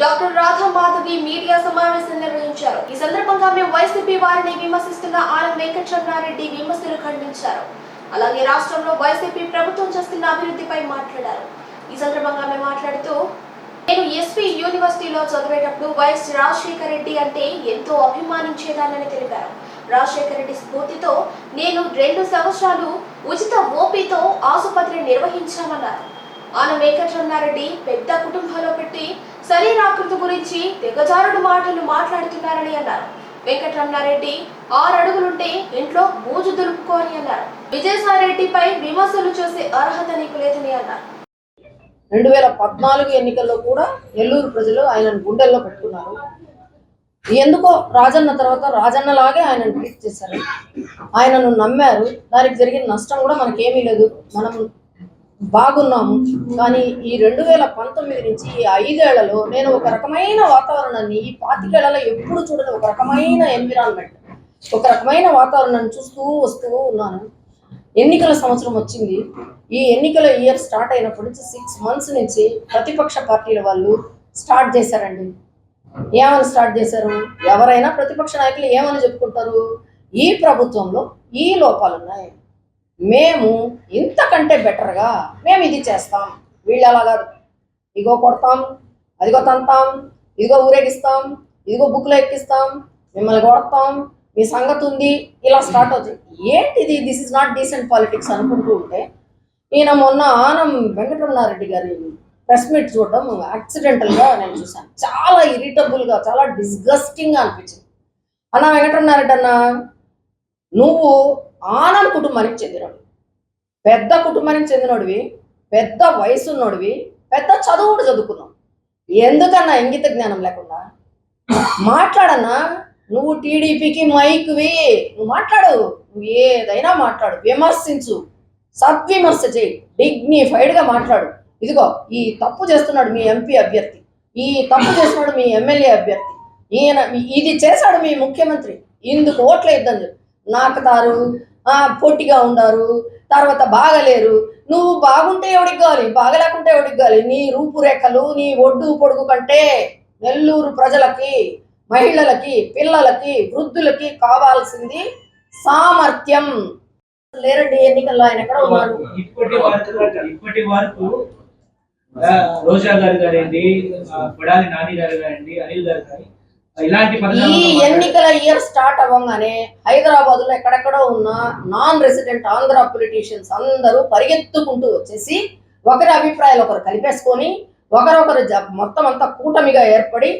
Doctor Radha Madhavi media సమావేశం నిర్వహించారు. ఈ సందర్భంగా మేము వైసీపీ వారిని విమర్శిస్తున్న ఆనం వెంకటరమణారెడ్డి విమర్శలు ఖండించారు. అలాగే రాష్ట్రంలో వైసీపీ ప్రభుత్వం చేస్తున్న అభివృద్ధిపై మాట్లాడారు. ఈ సందర్భంగా మేము మాట్లాడుతూ నేను ఎస్పీ యూనివర్సిటీలో చదివేటప్పుడు వైఎస్ రాజశేఖర రెడ్డి అంటే ఎంతో అభిమానించేదానని తెలిపారు. రాజశేఖర రెడ్డి స్ఫూర్తితో నేను రెండు సంవత్సరాలు ఉచిత ఓపీతో ఆసుపత్రి నిర్వహించామన్నారు. ఆన వెంకటరమణారెడ్డి పెద్ద కుటుంబంలో పెట్టి శరీరాకృతి గురించి దిగజారుడు మాటలు మాట్లాడుతున్నారని అన్నారు. వెంకటరమణారెడ్డి ఆరు అడుగులుంటే ఇంట్లో బూజు దులుపుకోని అన్నారు. విజయసాయిరెడ్డిపై విమర్శలు చేసే అర్హత నీకు లేదని అన్నారు. రెండు వేల పద్నాలుగు ఎన్నికల్లో కూడా నెల్లూరు ప్రజలు ఆయనను గుండెల్లో పెట్టుకున్నారు. ఎందుకో రాజన్న తర్వాత రాజన్నలాగే ఆయనను ట్రీట్ చేశారు. ఆయనను నమ్మారు. దానికి జరిగిన నష్టం కూడా మనకేమీ లేదు. మనం బాగున్నాము. కానీ ఈ రెండు వేల పంతొమ్మిది నుంచి ఈ ఐదేళ్ళలో నేను ఒక రకమైన వాతావరణాన్ని ఈ పాతికేళ్ళలో ఎప్పుడు చూడని ఒక రకమైన ఎన్విరాన్మెంట్ ఒక రకమైన వాతావరణాన్ని చూస్తూ వస్తూ ఉన్నాను. ఎన్నికల సంవత్సరం వచ్చింది. ఈ ఎన్నికల ఇయర్ స్టార్ట్ అయినప్పటి నుంచి సిక్స్ మంత్స్ నుంచి ప్రతిపక్ష పార్టీల వాళ్ళు స్టార్ట్ చేశారండి. ఏమని స్టార్ట్ చేశారు? ఎవరైనా ప్రతిపక్ష నాయకులు ఏమని చెప్పుకుంటారు? ఈ ప్రభుత్వంలో ఈ లోపాలు ఉన్నాయి మేము ఇంతకంటే బెటర్గా మేము ఇది చేస్తాం. వీళ్ళు అలా కాదు. ఇగో కొడతాం అదిగో తంతాం ఇదిగో ఊరేగిస్తాం ఇదిగో బుక్లో ఎక్కిస్తాం మిమ్మల్ని కొడతాం మీ సంగతి ఉంది ఇలా స్టార్ట్ అవుతుంది. ఏంటిది? This is not decent politics అనుకుంటూ ఉంటే ఈయన మొన్న ఆనం వెంకటరమణారెడ్డి గారి ప్రెస్ మీట్ చూడడం యాక్సిడెంటల్గా నేను చూశాను. చాలా ఇరిటబుల్గా చాలా డిస్గస్టింగ్గా అనిపించింది. అన్న వెంకటరమణారెడ్డి అన్న నువ్వు ఆనం కుటుంబానికి చెందినోడు. పెద్ద కుటుంబానికి చెందినోడివి పెద్ద వయసు ఉన్నోడివి పెద్ద చదువు కూడా చదువుకున్నావు ఎందుకన్నా ఇంగిత జ్ఞానం లేకుండా? మాట్లాడన్నా నువ్వు టీడీపీకి మైక్వి నువ్వు మాట్లాడు నువ్వు ఏదైనా మాట్లాడు విమర్శించు సద్విమర్శ చేయి డిగ్నిఫైడ్గా మాట్లాడు. ఇదిగో ఈ తప్పు చేస్తున్నాడు మీ ఎంపీ అభ్యర్థి ఈ తప్పు చేస్తున్నాడు మీ ఎమ్మెల్యే అభ్యర్థి ఈయన ఇది చేశాడు మీ ముఖ్యమంత్రి ఇందుకు ఓట్లు ఇద్దని చెప్పి. నాకు తారు పొట్టిగా ఉన్నారు తర్వాత బాగలేరు. నువ్వు బాగుంటే ఎవడికి కావాలి బాగలేకుంటే ఎవడికి కావాలి నీ రూపురేఖలు నీ ఒడ్డు పొడుగు కంటే నెల్లూరు ప్రజలకి మహిళలకి పిల్లలకి వృద్ధులకి కావాల్సింది సామర్థ్యం. లేరండి ఎన్నికల్లో ఆయన ఎక్కడ ఉన్నారు? ఇప్పటి వరకు ఇప్పటి వరకు రోజా గారు గారండి కొడాలి నాని గారు గారండి అనిల్ గారు గారి ఈ ఎన్నికల ఇయర్ స్టార్ట్ అవ్వగానే హైదరాబాద్లో ఎక్కడెక్కడో ఉన్న నాన్ రెసిడెంట్ ఆంధ్ర పొలిటీషియన్స్ అందరూ పరిగెత్తుకుంటూ వచ్చేసి ఒకరి అభిప్రాయాలు ఒకరు కలిపేసుకొని ఒకరొకరు మొత్తం అంతా కూటమిగా ఏర్పడి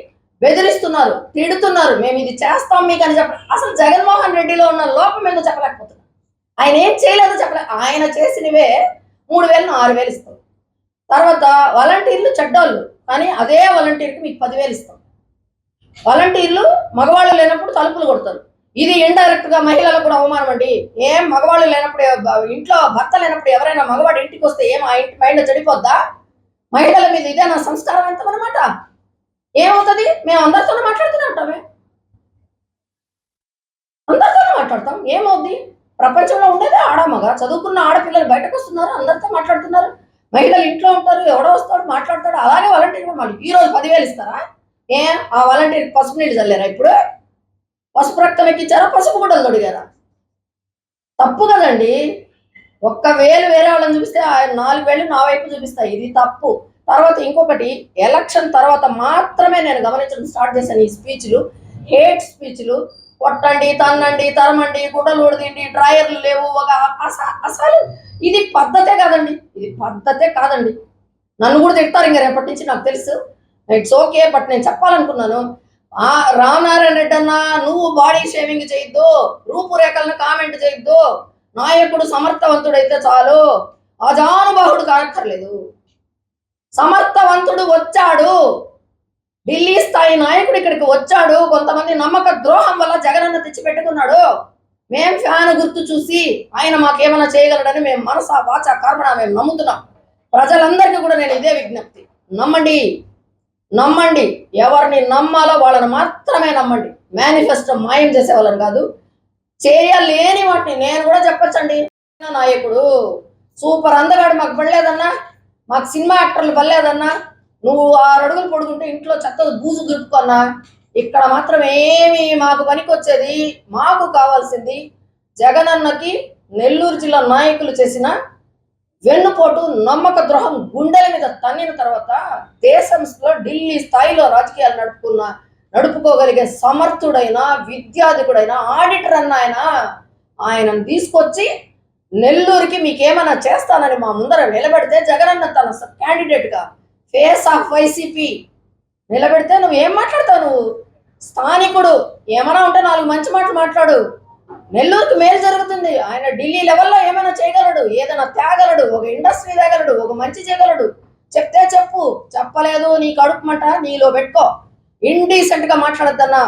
బెదిరిస్తున్నారు తిడుతున్నారు మేము ఇది చేస్తాం మీకు అని చెప్ప అసలు జగన్మోహన్ రెడ్డిలో ఉన్న లోపం ఏందో చెప్పలేకపోతున్నారు ఆయన ఏం చేయలేదో చెప్పలే ఆయన చేసినవే మూడు వేలు ఆరు వేలు ఇస్తాం. తర్వాత వాలంటీర్లు చెడ్డోళ్ళు కానీ అదే వాలంటీర్కి మీకు పదివేలు ఇస్తాం. వాలంటీర్లు మగవాళ్ళు లేనప్పుడు తలుపులు కొడతారు. ఇది ఇండైరెక్ట్గా మహిళలకు కూడా అవమానం అండి. ఏం మగవాళ్ళు లేనప్పుడు ఇంట్లో భర్త లేనప్పుడు ఎవరైనా మగవాడు ఇంటికి వస్తే ఏం ఆ ఇంటి మైండ్ చెడిపోద్దా? మహిళల మీద ఇదే నా సంస్కారం ఎంతమనమాట ఏమవుతుంది? మేము అందరితోనే మాట్లాడుతూనే ఉంటామే. అందరితోనే మాట్లాడతాం. ఏమవుద్ది? ప్రపంచంలో ఉండేదే ఆడమగ చదువుకున్న ఆడపిల్లలు బయటకు వస్తున్నారు అందరితో మాట్లాడుతున్నారు. మహిళలు ఇంట్లో ఉంటారు ఎవడో వస్తాడు మాట్లాడతాడు. అలాగే వాలంటీర్ కూడా మళ్ళీ. ఈ రోజు పదివేలు ఇస్తారా? ఏ? ఆ వాలంటీర్ పసుపు నీళ్ళు చల్లారా ఇప్పుడు? పసుపు రక్తం ఎక్కించారా పసుపు గుడ్డలు తొడిగారా? తప్పు కదండి. ఒక్క వేలు వేరే వాళ్ళని చూపిస్తే ఆ నాలుగు వేలు నా వైపు చూపిస్తాయి. ఇది తప్పు. తర్వాత ఇంకొకటి ఎలక్షన్ తర్వాత మాత్రమే నేను గమనించడం స్టార్ట్ చేశాను ఈ స్పీచ్లు. హేట్ స్పీచ్లు. కొట్టండి తన్నండి తరమండి గుడ్డలు ఉడదండి డ్రాయర్లు లేవు ఒక అసలు ఇది పద్ధతే కాదండి. ఇది పద్ధతే కాదండి. నన్ను కూడా తిడతారు ఇంకా రేపటి నుంచి నాకు తెలుసు. ఇట్స్ ఓకే బట్ నేను చెప్పాలనుకున్నాను. ఆ రామనారాయణ రెడ్డి అన్న నువ్వు బాడీ షేవింగ్ చేయొద్దు. రూపురేఖలను కామెంట్ చేయొద్దు. నాయకుడు సమర్థవంతుడైతే చాలు. అజానుబాహుడు కానక్కర్లేదు సమర్థవంతుడు వచ్చాడు. ఢిల్లీ స్థాయి నాయకుడు ఇక్కడికి వచ్చాడు. కొంతమంది నమ్మక ద్రోహం వల్ల జగనన్న తెచ్చి పెట్టుకున్నాడు మేం ఫ్యాన్ గుర్తు చూసి ఆయన మాకేమైనా చేయగలడని మేము మనసా వాచ కర్మణ మేము నమ్ముతున్నాం. ప్రజలందరికీ కూడా నేను ఇదే విజ్ఞప్తి. నమ్మండి. నమ్మండి. ఎవరిని నమ్మాలో వాళ్ళని మాత్రమే నమ్మండి. మేనిఫెస్టో మాయం చేసే వాళ్ళని కాదు. చేయలేని వాటిని నేను కూడా చెప్పొచ్చండి. నాయకుడు. సూపర్ అందగాడు మాకు పడలేదన్నా. మాకు సినిమా యాక్టర్లు పడలేదన్నా. నువ్వు ఆరు అడుగులు పడుకుంటే ఇంట్లో చెత్త బూజు దులుపుకున్నా. ఇక్కడ మాత్రం ఏమి మాకు పనికొచ్చేది. మాకు కావాల్సింది జగనన్నకి నెల్లూరు జిల్లా నాయకులు చేసిన వెన్నుపోటు నమ్మక ద్రోహం గుండెల మీద తన్నిన తర్వాత దేశంలో ఢిల్లీ స్థాయిలో రాజకీయాలు నడుపుకున్న నడుపుకోగలిగే సమర్థుడైన విద్యాధికుడైన ఆడిటర్ అన్న ఆయన ఆయనను తీసుకొచ్చి నెల్లూరుకి మీకేమైనా చేస్తానని మా ముందర నిలబెడితే జగనన్న తన క్యాండిడేట్గా ఫేస్ ఆఫ్ వైసీపీ నిలబెడితే నువ్వు ఏం మాట్లాడతావు నువ్వు? స్థానికుడు ఏమైనా ఉంటే నాలుగు మంచి మాటలు మాట్లాడు. నెల్లూరుకి మేలు జరుగుతుంది. ఆయన ఢిల్లీ లెవెల్లో ఏమైనా చేయగలడు? ఏదైనా తేగలడు? ఒక ఇండస్ట్రీ తేగలడు? ఒక మంచి చేయగలడు? చెప్తే చెప్పు. చెప్పలేదు నీ కడుపు మంట నీలో పెట్టుకో. ఇండీసెంట్గా మాట్లాడద్దన్నా.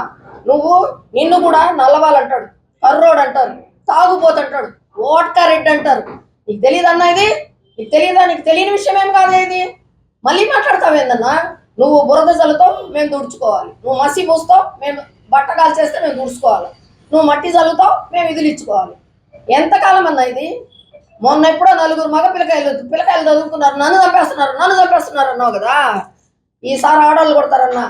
నువ్వు నిన్ను కూడా నల్లవాలంటాడు కర్రోడ్ అంటారు. తాగుపోతుంటాడు ఓట్కా రెడ్ అంటారు. నీకు తెలియదు ఇది? నీకు తెలియదా నీకు తెలియని విషయం ఏం కాదు ఇది? మళ్ళీ మాట్లాడతావేందన్నా నువ్వు బురద జల్లుతావు మేము దుడుచుకోవాలి నువ్వు మసి పూస్తావు మేము బట్టకాలు చేస్తే మేము దుడుచుకోవాలి నువ్వు మట్టి చల్లుతావు మేము విధులు ఇచ్చుకోవాలి. ఎంతకాలం అన్న ఇది? మొన్న ఎప్పుడో నలుగురు మగ పిల్లకాయలు పిల్లకాయలు చదువుకున్నారు నన్ను చంపేస్తున్నారు నన్ను చంపేస్తున్నారు అన్నావు కదా? ఈసారి ఆడవాళ్ళు కొడతారన్న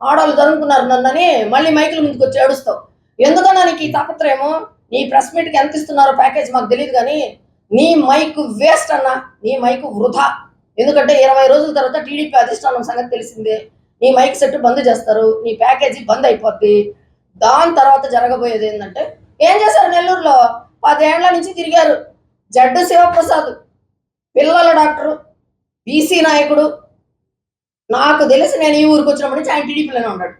ఆడవాళ్ళు చదువుకున్నారు నన్నని మళ్ళీ మైకుల ముందుకు వచ్చి ఏడుస్తావు. ఎందుకన్నా నీకు ఈ తాపత్రయము? నీ ప్రెస్ మీట్కి ఎంత ఇస్తున్నారో ప్యాకేజ్ మాకు తెలియదు కానీ నీ మైక్ వేస్ట్ అన్న నీ మైక్ వృధా. ఎందుకంటే ఇరవై రోజుల తర్వాత టీడీపీ అధిష్టానం సంగతి తెలిసిందే. నీ మైక్ సెట్ బంద్ చేస్తారు నీ ప్యాకేజీ బంద్ అయిపోద్ది. దాని తర్వాత జరగబోయేది ఏంటంటే ఏం చేశారు నెల్లూరులో? పదేళ్ళ నుంచి తిరిగారు జడ్డు శివప్రసాద్. పిల్లల డాక్టరు బీసీ నాయకుడు. నాకు తెలిసి నేను ఈ ఊరికి వచ్చినప్పటి నుంచి ఆయన టీడీపీలోనే ఉన్నాడు.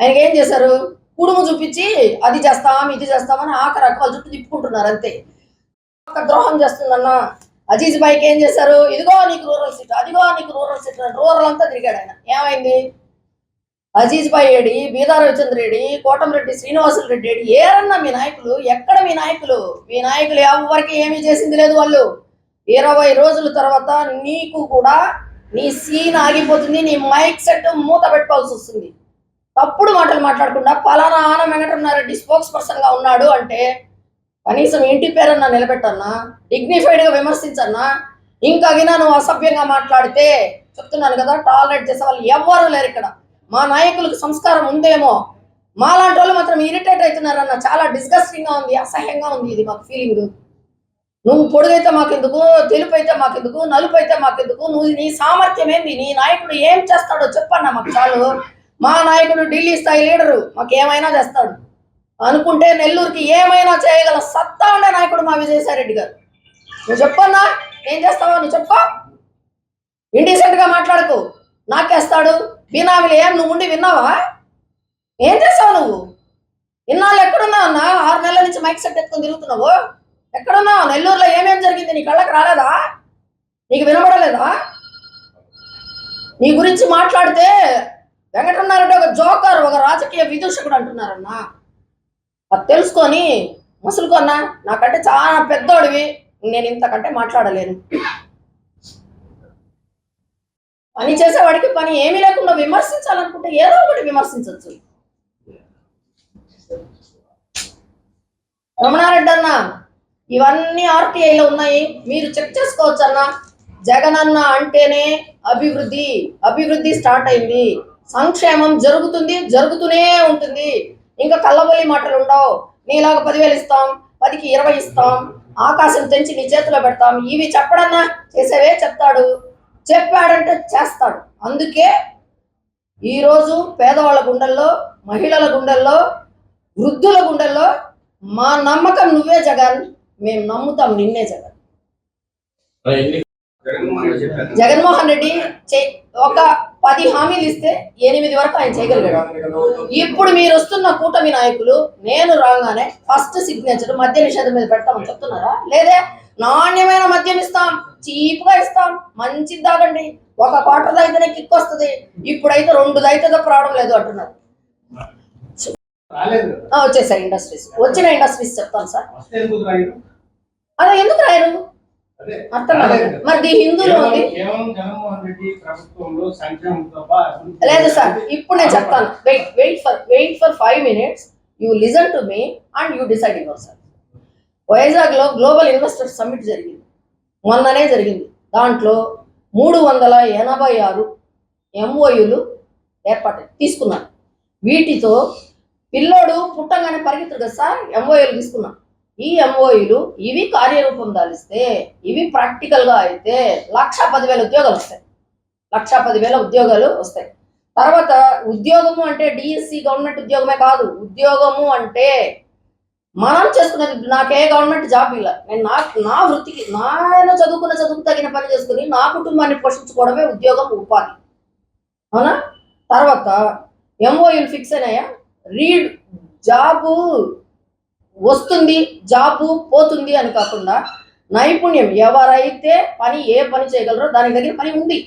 ఆయనకి ఏం చేశారు? కుడుము చూపించి అది చేస్తాం ఇది చేస్తామని ఆఖరి రకాల జుట్టు తిప్పుకుంటున్నారు అంతే. ఒక ద్రోహం చేస్తుందన్న అజీజ్ బైక్ ఏం చేశారు? ఇదిగో నీకు రూరల్ సీట్ అదిగో నీకు రూరల్ సీట్ రూరల్ అంతా తిరిగాడు ఆయన. ఏమైంది? అజీజ్ భాయ్ ఏడి బీదా రవిచంద్ర రెడ్డి కోటమిరెడ్డి శ్రీనివాసులు రెడ్డి ఏడి ఏరన్నా మీ నాయకులు ఎక్కడ మీ నాయకులు? మీ నాయకులు ఎవరికి ఏమీ చేసింది లేదు వాళ్ళు. ఇరవై రోజుల తర్వాత నీకు కూడా నీ సీన్ ఆగిపోతుంది నీ మైక్ సెట్ మూత పెట్టుకోవాల్సి వస్తుంది. తప్పుడు మాటలు మాట్లాడకుండా పలానా ఆన వెంకటరమణారెడ్డి స్పోక్స్ పర్సన్గా ఉన్నాడు అంటే కనీసం ఇంటి పేరన్నా నిలబెట్టన్నా డిగ్నిఫైడ్గా విమర్శించన్నా ఇంకా గినా నువ్వు అసభ్యంగా మాట్లాడితే చెప్తున్నాను కదా టాలరేట్ చేసే వాళ్ళు ఎవ్వరూ లేరు ఇక్కడ. మా నాయకులకు సంస్కారం ఉందేమో? మాలాంటి వాళ్ళు మాత్రం ఇరిటేట్ అవుతున్నారన్న చాలా డిస్గస్టింగ్గా ఉంది అసహ్యంగా ఉంది ఇది మాకు ఫీలింగ్. నువ్వు పొడుగైతే మాకెందుకు? తెలుపు అయితే మాకెందుకు? నలుపు అయితే మాకెందుకు? నువ్వు నీ సామర్థ్యం ఏంది? నీ నాయకుడు ఏం చేస్తాడో చెప్పన్న మాకు చాలు. మా నాయకుడు ఢిల్లీ స్థాయి లీడరు మాకు ఏమైనా చేస్తాడు. అనుకుంటే నెల్లూరుకి ఏమైనా చేయగల సత్తా ఉండే నాయకుడు మా విజయసాయిరెడ్డి గారు. నువ్వు చెప్పన్నా? ఏం చేస్తావో నువ్వు చెప్పు. ఇండిసెంట్గా మాట్లాడుకో మాట్లాడకు. నాకేస్తాడు? బినామీలు ఏం నువ్వు ఉండి విన్నావా? ఏం చేస్తావు నువ్వు? ఇన్నాళ్ళు ఎక్కడున్నావు అన్న? ఆరు నెలల నుంచి మైక్ సెట్ ఎత్తుకొని తిరుగుతున్నావు. ఎక్కడున్నావు? నెల్లూరులో ఏమేం జరిగింది? నీ కళ్ళకి రాలేదా? నీకు వినబడలేదా? నీ గురించి మాట్లాడితే వెంకటరమణారెడ్డి ఒక జోకర్ ఒక రాజకీయ విదూషకుడు అంటున్నారన్నా. అది తెలుసుకొని ముసులుకొన్నా నాకంటే చాలా పెద్దోడివి. నేను ఇంతకంటే మాట్లాడలేను. పని చేసేవాడికి పని ఏమీ లేకుండా విమర్శించాలనుకుంటే ఏదో ఒకటి విమర్శించవచ్చు. రమణారెడ్డి అన్న ఇవన్నీ ఆర్టీఐలో ఉన్నాయి. మీరు చెక్ చేసుకోవచ్చు అన్న. జగన్ అన్న అంటేనే అభివృద్ధి అభివృద్ధి స్టార్ట్ అయింది. సంక్షేమం జరుగుతుంది జరుగుతూనే ఉంటుంది. ఇంకా కళ్ళబొల్లి మాటలు ఉండవు. నీలాగా పదివేలు ఇస్తాం పదికి ఇరవై ఇస్తాం ఆకాశం తెంచి నీ చేతిలో పెడతాం. ఇవి చెప్పడన్నా చేసేవే చెప్తాడు. చెప్పాడంటే చేస్తాడు. అందుకే ఈరోజు పేదవాళ్ళ గుండెల్లో మహిళల గుండెల్లో వృద్ధుల గుండెల్లో మా నమ్మకం నువ్వే జగన్ మేము నమ్ముతాం నిన్నే జగన్. జగన్మోహన్ రెడ్డి ఒక పది హామీలు ఇస్తే ఎనిమిది వరకు ఆయన చేయగలిగాడు. ఇప్పుడు మీరు వస్తున్న కూటమి నాయకులు నేను రాగానే ఫస్ట్ సిగ్నేచర్ మద్య నిషేధం మీద పెడతామని చెప్తున్నారా? లేదే నాణ్యమైన మద్యం ఇస్తాం. చీప్గా ఇస్తాం మంచిది తాగండి. ఒక క్వార్టర్ తాగితేనే కిక్ వస్తుంది. ఇప్పుడైతే రెండు తాగితే తప్ప రావడం లేదు అంటున్నారు. వచ్చేసాయి ఇండస్ట్రీస్ వచ్చిన ఇండస్ట్రీస్ చెప్తాను సార్. అదే ఎందుకు రాయరు? అర్థం మరి ది హిందూలో ఉంది. లేదు సార్ ఇప్పుడు నేను చెప్తాను. Wait wait for wait for five minutes you listen to me and you decide your sir వైజాగ్లో గ్లోబల్ ఇన్వెస్టర్ సమ్మిట్ జరిగింది. మొన్ననే జరిగింది. దాంట్లో మూడు వందల ఎనభై ఆరు ఎంఓయులు ఏర్పాటు తీసుకున్నారు. వీటితో పిల్లోడు పుట్టంగానే పరిగెత్తుడు కదా సార్? ఎంఓయులు తీసుకున్నాం. ఈ ఎంఓయులు ఇవి కార్యరూపం దాలిస్తే ఇవి ప్రాక్టికల్గా అయితే లక్ష పదివేల ఉద్యోగాలు వస్తాయి. లక్ష పదివేల ఉద్యోగాలు వస్తాయి. తర్వాత ఉద్యోగము అంటే డిఎస్సి గవర్నమెంట్ ఉద్యోగమే కాదు. ఉద్యోగము అంటే మనం చేసుకునేది నాకే గవర్నమెంట్ జాబ్ ఇలా. నేను నా నా వృత్తికి నాయన చదువుకున్న చదువుకు తగిన పని చేసుకుని నా కుటుంబాన్ని పోషించుకోవడమే ఉద్యోగం ఉపాధి. అవునా? తర్వాత ఎంఓయూలు ఫిక్స్ అయినాయా? రీడ్ జాబు వస్తుంది జాబు పోతుంది అని కాకుండా నైపుణ్యం ఎవరైతే పని ఏ పని చేయగలరో దానికి దగ్గర పని ఉంది.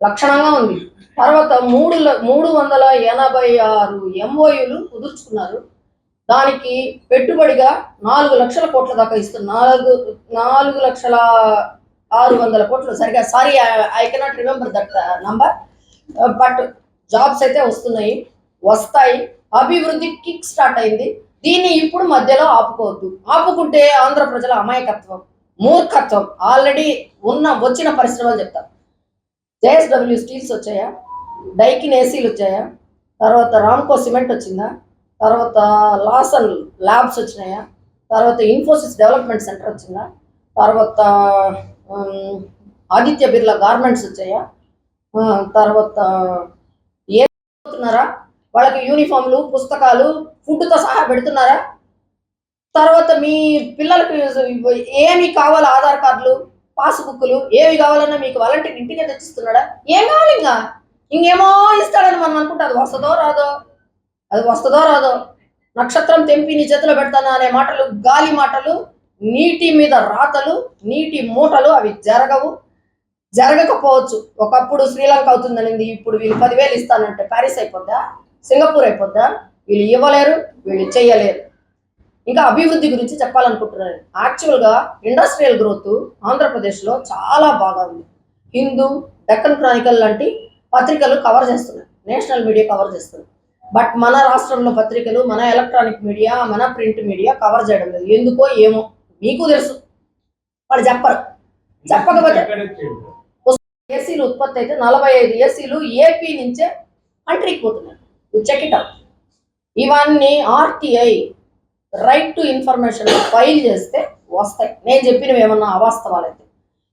లక్షణంగా ఉంది. తర్వాత మూడు మూడు వందల ఎనభై ఆరు ఎంఓయూలు కుదుర్చుకున్నారు. దానికి పెట్టుబడిగా నాలుగు లక్షల కోట్ల దాకా ఇస్తుంది నాలుగు నాలుగు లక్షల ఆరు వందల కోట్లు. సరిగా sorry I cannot remember that number but jobs అయితే వస్తున్నాయి వస్తాయి. అభివృద్ధి కిక్ స్టార్ట్ అయింది. దీన్ని ఇప్పుడు మధ్యలో ఆపుకోవద్దు. ఆపుకుంటే ఆంధ్ర ప్రజల అమాయకత్వం మూర్ఖత్వం. ఆల్రెడీ ఉన్న వచ్చిన పరిశ్రమలు చెప్తాం. జేఎస్డబ్ల్యూ స్టీల్స్ వచ్చాయా? డైకిన్ ఏసీలు వచ్చాయా? తర్వాత రామ్కో సిమెంట్ వచ్చిందా? తర్వాత లాస్ అండ్ ల్యాబ్స్ వచ్చినాయా? తర్వాత ఇన్ఫోసిస్ డెవలప్మెంట్ సెంటర్ వచ్చిందా? తర్వాత ఆదిత్య బిర్లా గార్మెంట్స్ వచ్చాయా? తర్వాత ఏ అవుతున్నారా వాళ్ళకి యూనిఫామ్లు పుస్తకాలు ఫుడ్తో సహా పెడుతున్నారా? తర్వాత మీ పిల్లలకు ఏమి కావాలి ఆధార్ కార్డులు పాస్బుక్లు ఏవి కావాలన్నా మీకు వాలంటీర్ ఇంటికే తెచ్చిస్తున్నాడా? ఏం కావాలి ఇంకా? ఇంకేమో ఇస్తాడని మనం అనుకుంటే. అది వస్తుందో రాదో? అది వస్తుందో రాదో? నక్షత్రం తెంపి నీ చేతిలో పెడతానా అనే మాటలు గాలి మాటలు నీటి మీద రాతలు నీటి మూటలు అవి జరగవు. జరగకపోవచ్చు. ఒకప్పుడు శ్రీలంక అవుతుందనింది ఇప్పుడు వీళ్ళు పదివేలు ఇస్తానంటే ప్యారిస్ అయిపోద్దా? సింగపూర్ అయిపోద్దా? వీళ్ళు ఇవ్వలేరు వీళ్ళు చెయ్యలేరు. ఇంకా అభివృద్ధి గురించి చెప్పాలనుకుంటున్నాను. యాక్చువల్గా ఇండస్ట్రియల్ గ్రోత్ ఆంధ్రప్రదేశ్లో చాలా బాగా ఉంది. హిందూ డెక్కన్ క్రానికల్ లాంటి పత్రికలు కవర్ చేస్తున్నాయి. నేషనల్ మీడియా కవర్ చేస్తున్నాయి. బట్ మన రాష్ట్రంలో పత్రికలు మన ఎలక్ట్రానిక్ మీడియా మన ప్రింట్ మీడియా కవర్ చేయడం లేదు. ఎందుకో ఏమో మీకు తెలుసు. వాళ్ళు చెప్పరు. చెప్పకపోతే ఏసీలు ఉత్పత్తి అయితే నలభై ఐదు ఏసీలు ఏపీ నుంచే కంట్రీకి పోతున్నాయి చెక్ ఇట్ అవుట్ ఇవన్నీ RTI right to information file చేస్తే వస్తాయి. నేను చెప్పినవి ఏమన్నా అవాస్తవాలైతే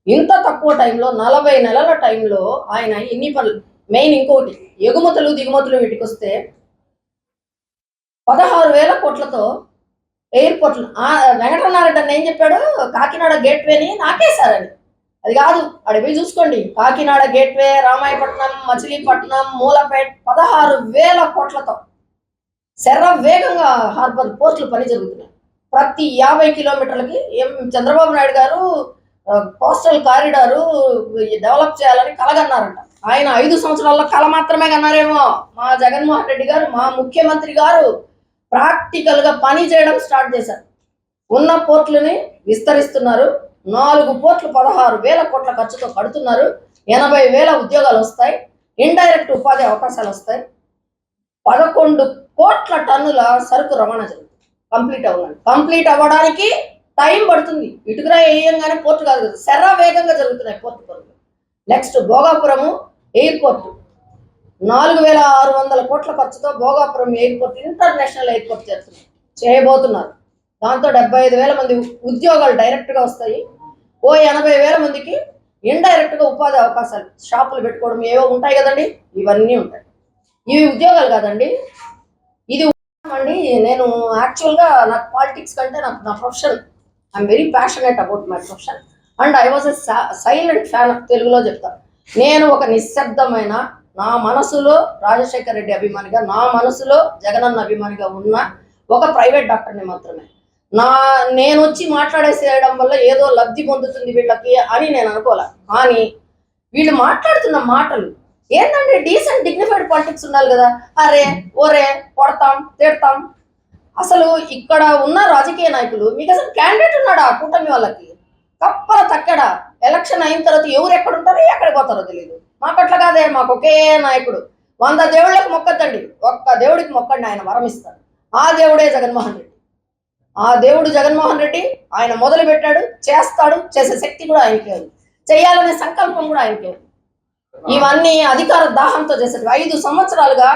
ఇంత తక్కువ టైంలో నలభై నెలల టైంలో ఆయన ఇన్ని పనులు మెయిన్ ఇంకోటి ఎగుమతులు దిగుమతులు వీటికి వస్తే పదహారు వేల కోట్లతో ఎయిర్పోర్ట్లు వెంకటనారాయణ అన్న ఏం చెప్పాడు? కాకినాడ గేట్వేని నాకేశారని. అది కాదు అక్కడ పోయి చూసుకోండి. కాకినాడ గేట్వే రామాయపట్నం మచిలీపట్నం మూలపేట్ పదహారు వేల కోట్లతో శర వేగంగా హార్బర్ పోర్టులు పని జరుగుతున్నాయి. ప్రతి యాభై కిలోమీటర్లకి ఏం చంద్రబాబు నాయుడు గారు కోస్టల్ కారిడారు డెవలప్ చేయాలని కలగన్నారంట. ఆయన ఐదు సంవత్సరాల్లో కల మాత్రమే కన్నారేమో మా జగన్మోహన్ రెడ్డి గారు మా ముఖ్యమంత్రి గారు. ప్రాక్టికల్గా పని చేయడం స్టార్ట్ చేశారు. ఉన్న పోర్ట్లని విస్తరిస్తున్నారు. నాలుగు పోర్ట్లు పదహారు వేల కోట్ల ఖర్చుతో కడుతున్నారు. ఎనభై వేల ఉద్యోగాలు వస్తాయి. ఇండైరెక్ట్ ఉపాధి అవకాశాలు వస్తాయి. పదకొండు కోట్ల టన్నుల సరుకు రవాణా జరుగుతుంది. కంప్లీట్ అవ్వాలి కంప్లీట్ అవ్వడానికి టైం పడుతుంది. ఇటుకరా వేయంగానే పోర్టు కాదు కదా. శర వేగంగా జరుగుతున్నాయి పోర్టు పనులు. Next Bhogapuram airport. నాలుగు వేల ఆరు వందల కోట్ల ఖర్చుతో భోగాపురం ఎయిర్పోర్ట్ ఇంటర్నేషనల్ ఎయిర్పోర్ట్ చేస్తున్నారు చేయబోతున్నారు. దాంతో డెబ్బై ఐదు వేల మంది ఉద్యోగాలు డైరెక్ట్గా వస్తాయి. ఓ ఎనభై వేల మందికి ఇండైరెక్ట్గా ఉపాధి అవకాశాలు షాపులు పెట్టుకోవడం ఏవో ఉంటాయి కదండి. ఇవన్నీ ఉంటాయి. ఇవి ఉద్యోగాలు కాదండి. ఇది అండి. నేను యాక్చువల్గా నాకు పాలిటిక్స్ కంటే నాకు నా profession I'm very passionate about my profession. And I was a silent fan తెలుగులో చెప్తాను నేను ఒక నిశ్శబ్దమైన నా మనసులో రాజశేఖర్ రెడ్డి అభిమానిగా నా మనసులో జగనన్న అభిమానిగా ఉన్న ఒక ప్రైవేట్ డాక్టర్ని మాత్రమే. నా నేను వచ్చి మాట్లాడేసేయడం వల్ల ఏదో లబ్ధి పొందుతుంది వీళ్ళకి అని నేను అనుకోలే. కానీ వీళ్ళు మాట్లాడుతున్న మాటలు ఏంటంటే డీసెంట్ డిగ్నిఫైడ్ పాలిటిక్స్ ఉండాలి కదా. అరే ఓరే కొడతాం తిడతాం. అసలు ఇక్కడ ఉన్న రాజకీయ నాయకులు మీకు అసలు క్యాండిడేట్ ఉన్నాడా కూటమి వాళ్ళకి? కప్పల తక్కడ? ఎలక్షన్ అయిన తర్వాత ఎవరు ఎక్కడ ఉంటారో ఎక్కడికి పోతారో తెలియదు మాకు అట్లా కాదే మాకు ఒకే నాయకుడు. వంద దేవుళ్ళకి మొక్కతండి ఒక్క దేవుడికి మొక్కండి ఆయన వరం ఇస్తాడు. ఆ దేవుడే జగన్మోహన్ రెడ్డి. ఆ దేవుడు జగన్మోహన్ రెడ్డి ఆయన మొదలు పెట్టాడు చేస్తాడు చేసే శక్తి కూడా ఆయనకే లేదు చేయాలనే సంకల్పం కూడా ఆయనకి లేదు ఇవన్నీ అధికార దాహంతో చేసేవి ఐదు సంవత్సరాలుగా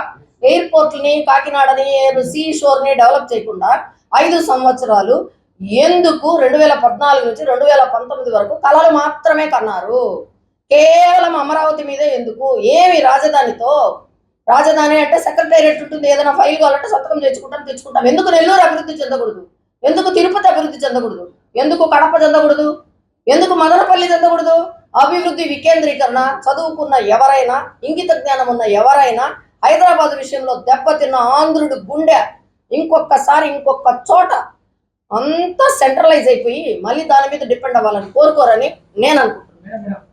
ఎయిర్పోర్ట్ని కాకినాడని సీ షోర్ని డెవలప్ చేయకుండా ఐదు సంవత్సరాలు ఎందుకు రెండు వేల పద్నాలుగు నుంచి రెండు వేల పంతొమ్మిది వరకు కళలు మాత్రమే కన్నారు? కేవలం అమరావతి మీదే ఎందుకు? ఏమి రాజధానితో? రాజధాని అంటే సెక్రటేరియట్ ఉంటుంది ఏదైనా ఫైల్ కావాలంటే సంతకం తెచ్చుకుంటాం తెచ్చుకుంటాం. ఎందుకు నెల్లూరు అభివృద్ధి చెందకూడదు? ఎందుకు తిరుపతి అభివృద్ధి చెందకూడదు? ఎందుకు కడప చెందకూడదు? ఎందుకు మదనపల్లి చెందకూడదు? అభివృద్ధి వికేంద్రీకరణ చదువుకున్న ఎవరైనా ఇంగిత జ్ఞానం ఉన్న ఎవరైనా హైదరాబాద్ విషయంలో దెబ్బతిన్న ఆంధ్రుడు గుండె ఇంకొకసారి ఇంకొక చోట అంతా సెంట్రలైజ్ అయిపోయి మళ్ళీ దాని మీద డిపెండ్ అవ్వాలని కోరుకోరని నేను అనుకుంటున్నాను.